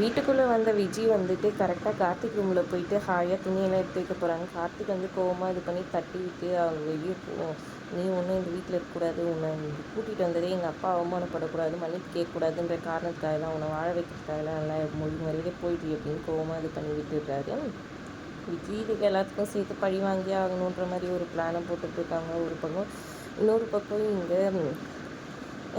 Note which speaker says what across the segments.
Speaker 1: வீட்டுக்குள்ளே வந்த விஜய் வந்துட்டு கரெக்டாக கார்த்திக் ரூமில் போயிட்டு ஹாயாக துணியெல்லாம் எடுத்து வைக்க போகிறாங்க கார்த்திக் வந்து கோவமாக இது பண்ணி தட்டி விட்டு அவங்க வெளியே போவோம் நீ ஒன்றும் இந்த வீட்டில் இருக்கக்கூடாது. உன்னை கூட்டிகிட்டு வந்ததே எங்கள் அப்பா அவமானப்படக்கூடாது. மன்னிப்பு கேட்கக்கூடாதுன்ற காரணத்துக்காக தான் உன்னை வாழ வைக்கிறதுக்காக நல்லா மொழி முறையிலே போயிட்டு அப்படின்னு கோவமாக இது பண்ணி விட்டுடுறாரு. விஜி இதுக்கு எல்லாத்துக்கும் சேர்த்து பழி வாங்கி ஆகணுன்ற மாதிரி ஒரு பிளானை போட்டுட்ருக்காங்க ஒரு பக்கம் இன்னொரு பக்கம் இங்கே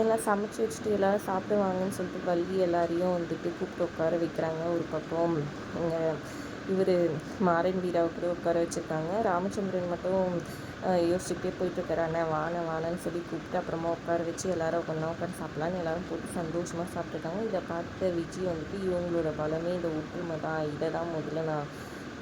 Speaker 1: எல்லாம் சமைச்சு வச்சுட்டு எல்லோரும் சாப்பிடுவாங்கன்னு சொல்லிட்டு வள்ளி எல்லாரையும் வந்துட்டு கூப்பிட்டு உட்கார வைக்கிறாங்க ஒரு பக்கம். இங்கே இவர் மாறன் வீராவை கூட உட்கார வச்சுருக்காங்க. ராமச்சந்திரன் மட்டும் யோசிச்சுட்டே போயிட்டுருக்காரு அண்ணன் வான வானன்னு சொல்லி கூப்பிட்டு அப்புறமா உட்கார வச்சு எல்லோரும் ஒன்றா உட்காந்து சாப்பிட்லான்னு எல்லோரும் போட்டு சந்தோஷமாக சாப்பிட்ருக்காங்க இதை பார்த்த விஜய் வந்துட்டு இவங்களோட பலமே இந்த ஒற்றுமை தான். இதை தான் முதல்ல நான்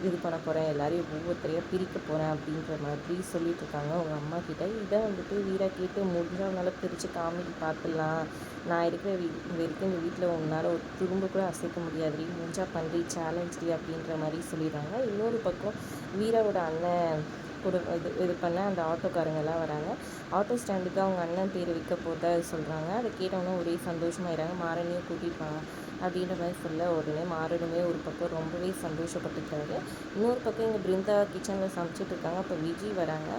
Speaker 1: இது பண்ண போகிறேன் எல்லாரையும் ஒவ்வொருத்தரையாக பிரிக்க போகிறேன் அப்படின்ற மாதிரி சொல்லிட்டு இருக்காங்க அவங்க அம்மா கிட்ட இதை வந்துட்டு வீரா கேட்டு முடிஞ்சவனால பிரித்து காமெடி பார்த்துடலாம். நான் இருக்கிற வீ வரைக்கும் இந்த வீட்டில் உன்னால் ஒரு துரும்ப கூட அசைக்க முடியாது முடிஞ்சா பண்ணுறி சேலஞ்சி அப்படின்ற மாதிரி சொல்லிடுறாங்க. இன்னொரு பக்கம் வீராவோட அண்ணன் கூட இது இது பண்ண அந்த ஆட்டோக்காரங்கெல்லாம் வராங்க. ஆட்டோ ஸ்டாண்டுக்கு அவங்க அண்ணன் பேர் வைக்க போகிறதா சொல்கிறாங்க அதை கேட்டவொன்னே ஒரே சந்தோஷமாயிடறாங்க. மாறனையும் கூட்டிகிட்டு அப்படின்ற மாதிரி சொல்ல உடனே மாறனுமே ஒரு பக்கம் ரொம்பவே சந்தோஷப்பட்டுருக்காரு இன்னொரு பக்கம் இங்கே பிருந்தா கிச்சனில் சமைச்சிட்டு இருக்காங்க. அப்போ விஜய் வராங்க.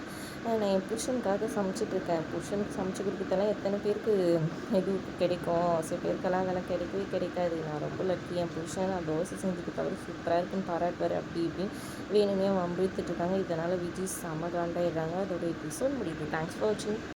Speaker 1: நான் என் புருஷனுக்காக சமைச்சிட்ருக்கேன் புருஷனுக்கு சமைச்சு கொடுக்குறதெல்லாம் எத்தனை பேருக்கு இது கிடைக்கும்? சில பேருக்கெல்லாம் அதெல்லாம் கிடைக்கவே கிடைக்காது. நான் ரொம்ப லக்கி என் புருஷன். நான் தோசை செஞ்சு கொடுத்தவரை சூப்பராக இருக்குன்னு பாராட்டுவார். அப்படி இப்படின்னு வேணுமே வம்பிழுத்துட்டு இருக்காங்க. இதனால் விஜய் செம்ம காண்டாயிடுறாங்க அதோட எபிசோட் முடியுது. தேங்க்ஸ் ஃபார் வாட்சிங்